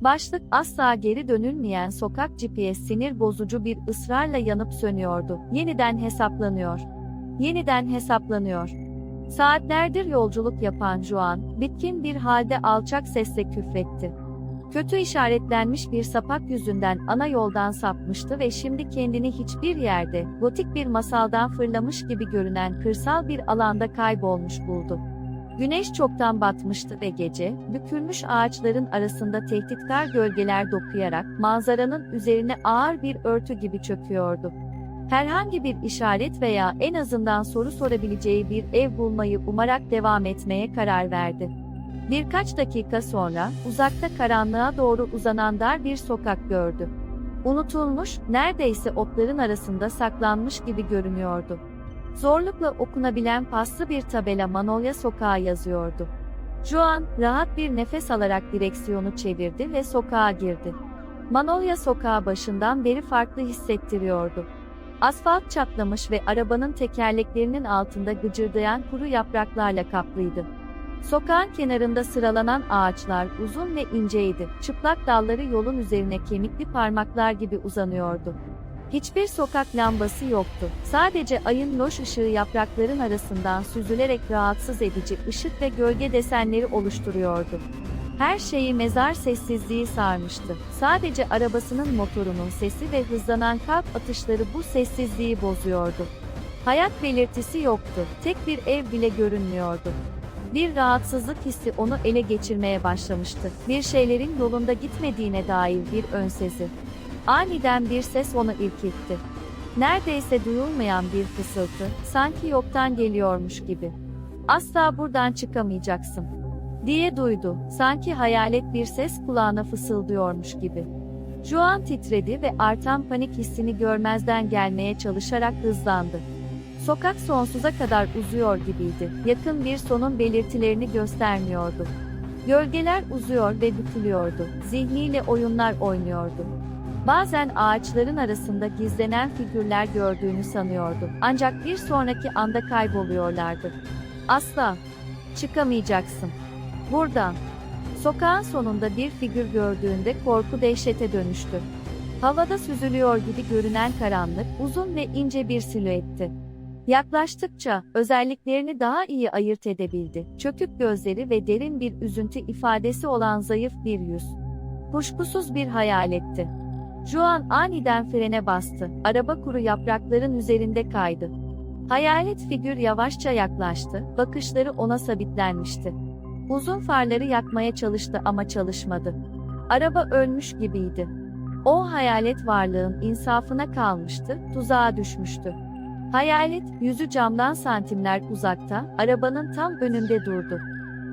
Başlık asla geri dönülmeyen sokak GPS sinir bozucu bir ısrarla yanıp sönüyordu. Yeniden hesaplanıyor. Yeniden hesaplanıyor. Saatlerdir yolculuk yapan Juan, bitkin bir halde alçak sesle küfretti. Kötü işaretlenmiş bir sapak yüzünden ana yoldan sapmıştı ve şimdi kendini hiçbir yerde, gotik bir masaldan fırlamış gibi görünen kırsal bir alanda kaybolmuş buldu. Güneş çoktan batmıştı ve gece, bükülmüş ağaçların arasında tehditkar gölgeler dokuyarak manzaranın üzerine ağır bir örtü gibi çöküyordu. Herhangi bir işaret veya en azından soru sorabileceği bir ev bulmayı umarak devam etmeye karar verdi. Birkaç dakika sonra, uzakta karanlığa doğru uzanan dar bir sokak gördü. Unutulmuş, neredeyse otların arasında saklanmış gibi görünüyordu. Zorlukla okunabilen paslı bir tabela Manolya Sokağı yazıyordu. Juan, rahat bir nefes alarak direksiyonu çevirdi ve sokağa girdi. Manolya Sokağı başından beri farklı hissettiriyordu. Asfalt çatlamış ve arabanın tekerleklerinin altında gıcırdayan kuru yapraklarla kaplıydı. Sokağın kenarında sıralanan ağaçlar uzun ve inceydi. Çıplak dalları yolun üzerine kemikli parmaklar gibi uzanıyordu. Hiçbir sokak lambası yoktu. Sadece ayın loş ışığı yaprakların arasından süzülerek rahatsız edici ışık ve gölge desenleri oluşturuyordu. Her şeyi mezar sessizliği sarmıştı. Sadece arabasının motorunun sesi ve hızlanan kalp atışları bu sessizliği bozuyordu. Hayat belirtisi yoktu. Tek bir ev bile görünmüyordu. Bir rahatsızlık hissi onu ele geçirmeye başlamıştı. Bir şeylerin yolunda gitmediğine dair bir önsezi. Aniden bir ses onu irkitti. Neredeyse duyulmayan bir fısıltı, sanki yoktan geliyormuş gibi. Asla buradan çıkamayacaksın. diye duydu, sanki hayalet bir ses kulağına fısıldıyormuş gibi. Juan titredi ve artan panik hissini görmezden gelmeye çalışarak hızlandı. Sokak sonsuza kadar uzuyor gibiydi. Yakın bir sonun belirtilerini göstermiyordu. Gölgeler uzuyor ve bükülüyordu. Zihniyle oyunlar oynuyordu. Bazen ağaçların arasında gizlenen figürler gördüğünü sanıyordu. Ancak bir sonraki anda kayboluyorlardı. Asla çıkamayacaksın. Buradan. Sokağın sonunda bir figür gördüğünde korku dehşete dönüştü. Havada süzülüyor gibi görünen karanlık, uzun ve ince bir silüetti. Yaklaştıkça, özelliklerini daha iyi ayırt edebildi. Çökük gözleri ve derin bir üzüntü ifadesi olan zayıf bir yüz. Kuşkusuz bir hayaletti. Juan aniden frene bastı. Araba kuru yaprakların üzerinde kaydı. Hayalet figür yavaşça yaklaştı. Bakışları ona sabitlenmişti. Uzun farları yakmaya çalıştı ama çalışmadı. Araba ölmüş gibiydi. O hayalet varlığın insafına kalmıştı, tuzağa düşmüştü. Hayalet, yüzü camdan santimler uzakta, arabanın tam önünde durdu.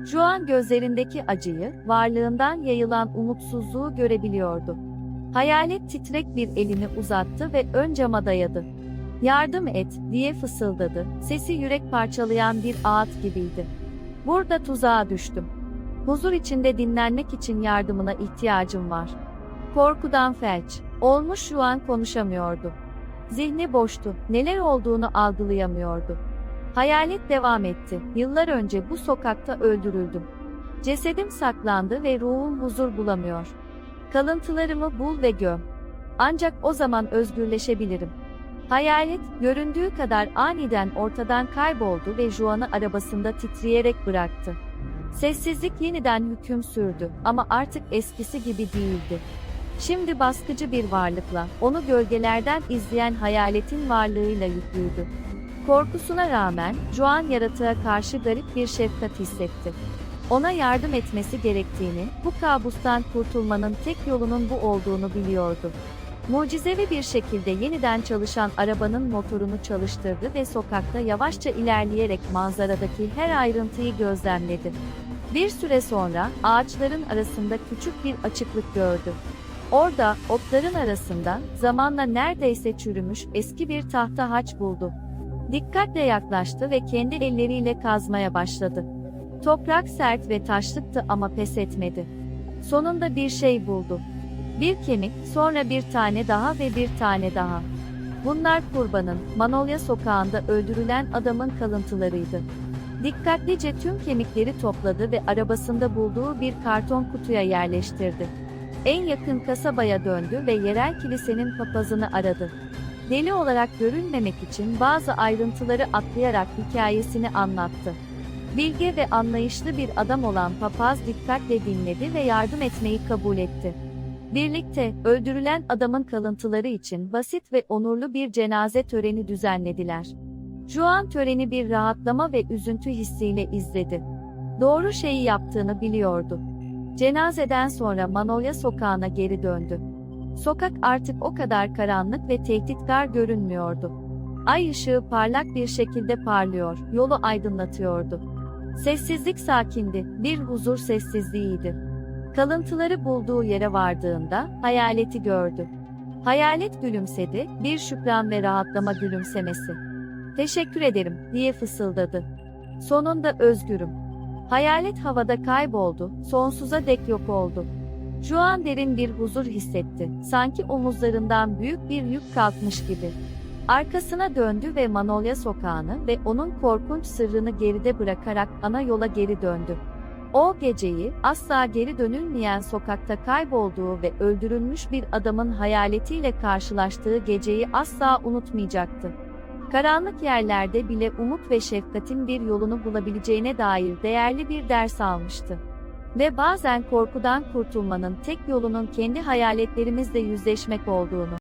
Juan gözlerindeki acıyı, varlığından yayılan umutsuzluğu görebiliyordu. Hayalet titrek bir elini uzattı ve ön cama dayadı. Yardım et, diye fısıldadı. Sesi yürek parçalayan bir ağıt gibiydi. Burada tuzağa düştüm. Huzur içinde dinlenmek için yardımına ihtiyacım var. Korkudan felç. Olmuş şu an konuşamıyordu. Zihni boştu, neler olduğunu algılayamıyordu. Hayalet devam etti. Yıllar önce bu sokakta öldürüldüm. Cesedim saklandı ve ruhum huzur bulamıyor. Kalıntılarımı bul ve göm. Ancak o zaman özgürleşebilirim. Hayalet, göründüğü kadar aniden ortadan kayboldu ve Juan'ı arabasında titreyerek bıraktı. Sessizlik yeniden hüküm sürdü ama artık eskisi gibi değildi. Şimdi baskıcı bir varlıkla, onu gölgelerden izleyen hayaletin varlığıyla yüklüydü. Korkusuna rağmen, Juan yaratığa karşı garip bir şefkat hissetti. Ona yardım etmesi gerektiğini, bu kabustan kurtulmanın tek yolunun bu olduğunu biliyordu. Mucizevi bir şekilde yeniden çalışan arabanın motorunu çalıştırdı ve sokakta yavaşça ilerleyerek manzaradaki her ayrıntıyı gözlemledi. Bir süre sonra ağaçların arasında küçük bir açıklık gördü. Orada, otların arasında, zamanla neredeyse çürümüş eski bir tahta haç buldu. Dikkatle yaklaştı ve kendi elleriyle kazmaya başladı. Toprak sert ve taşlıktı ama pes etmedi. Sonunda bir şey buldu. Bir kemik, sonra bir tane daha ve bir tane daha. Bunlar kurbanın, Manolya sokağında öldürülen adamın kalıntılarıydı. Dikkatlice tüm kemikleri topladı ve arabasında bulduğu bir karton kutuya yerleştirdi. En yakın kasabaya döndü ve yerel kilisenin papazını aradı. Deli olarak görünmemek için bazı ayrıntıları atlayarak hikayesini anlattı. Bilge ve anlayışlı bir adam olan papaz dikkatle dinledi ve yardım etmeyi kabul etti. Birlikte, öldürülen adamın kalıntıları için basit ve onurlu bir cenaze töreni düzenlediler. Juan töreni bir rahatlama ve üzüntü hissiyle izledi. Doğru şeyi yaptığını biliyordu. Cenazeden sonra Manolya sokağına geri döndü. Sokak artık o kadar karanlık ve tehditkar görünmüyordu. Ay ışığı parlak bir şekilde parlıyor, yolu aydınlatıyordu. Sessizlik sakindi, bir huzur sessizliğiydi. Kalıntıları bulduğu yere vardığında hayaleti gördü. Hayalet gülümsedi, bir şükran ve rahatlama gülümsemesi. Teşekkür ederim, diye fısıldadı. Sonunda özgürüm. Hayalet havada kayboldu, sonsuza dek yok oldu. Juan derin bir huzur hissetti, sanki omuzlarından büyük bir yük kalkmış gibi. Arkasına döndü ve Manolya sokağını ve onun korkunç sırrını geride bırakarak ana yola geri döndü. O geceyi, asla geri dönülmeyen sokakta kaybolduğu ve öldürülmüş bir adamın hayaletiyle karşılaştığı geceyi asla unutmayacaktı. Karanlık yerlerde bile umut ve şefkatin bir yolunu bulabileceğine dair değerli bir ders almıştı. Ve bazen korkudan kurtulmanın tek yolunun kendi hayaletlerimizle yüzleşmek olduğunu.